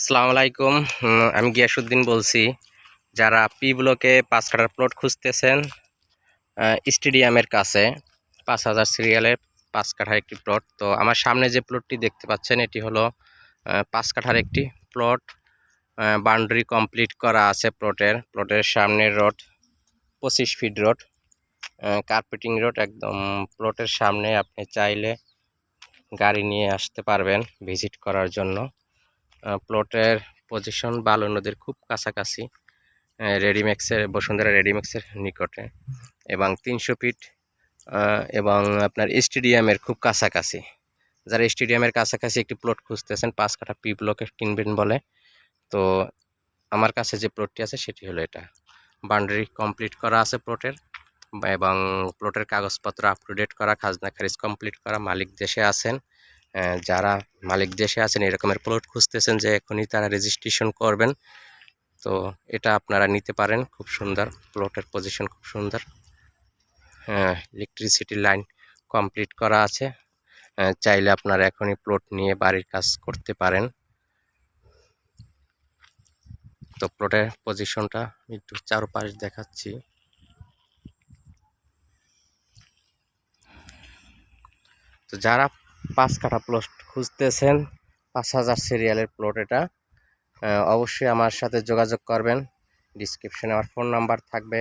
আসসালামু আলাইকুম। আমি গিয়াসুদ্দিন বলছি। যারা পি ব্লকে পাঁচ কাঠার প্লট খুঁজতেছেন স্টেডিয়ামের কাছে পাঁচ হাজার সিরিয়ালের পাঁচ কাঠার একটি প্লট। তো আমার সামনে যে প্লটটি দেখতে পাচ্ছেন, এটি হলো পাঁচ কাঠার একটি প্লট। বাউন্ডারি কমপ্লিট করা আছে প্লটের। প্লটের সামনের রোড পঁচিশ ফিট রোড কার্পেটিং রোড একদম প্লটের সামনে। আপনি চাইলে গাড়ি নিয়ে আসতে পারবেন ভিজিট করার জন্য। প্লটের পজিশন বালু নদীর খুব কাছাকাছি রেডিমেক্সের বসুন্ধরা রেডিমেক্সের নিকটে এবং তিনশো ফিট এবং আপনার স্টেডিয়ামের খুব কাছাকাছি। যারা স্টেডিয়ামের কাছাকাছি একটি প্লট খুঁজতেছেন, পাঁচ কাঠা পি ব্লকে কিনবেন বলে। তো আমার কাছে যে প্লটটি আছে, সেটি হলো এটা। বাউন্ডারি কমপ্লিট করা আছে প্লটের এবং প্লটের কাগজপত্র আপ টু ডেট করা, খাজনা খারিজ কমপ্লিট করা, মালিক দেশে আছেন। যারা মালিক দেশে আছেন, এরকমের প্লট খুঁজতেছেন যে এখনই তারা রেজিস্ট্রেশন করবেন। তো এটা আপনারা নিতে পারেন, খুব সুন্দর। প্লটের পজিশন খুব সুন্দর। হ্যাঁ ইলেকট্রিসিটি লাইন কমপ্লিট করা আছে। চাইলে আপনারা এখনই প্লট নিয়ে বাড়ির কাজ করতে পারেন। তো প্লটের পজিশনটা একটু চারপাশ দেখাচ্ছি। তো যারা পাঁচ কাঠা প্লট খুঁজতেছেন, পাঁচ হাজার সিরিয়ালের প্লট এটা। অবশ্যই আমার সাথে যোগাযোগ করবেন। ডিসক্রিপশনে আমার ফোন নাম্বার থাকবে।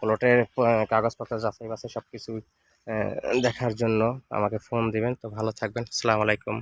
প্লটের কাগজপত্র যাচাই বাছাই সব কিছু দেখার জন্য আমাকে ফোন দিবেন। তো ভালো থাকবেন। আসসালামু আলাইকুম।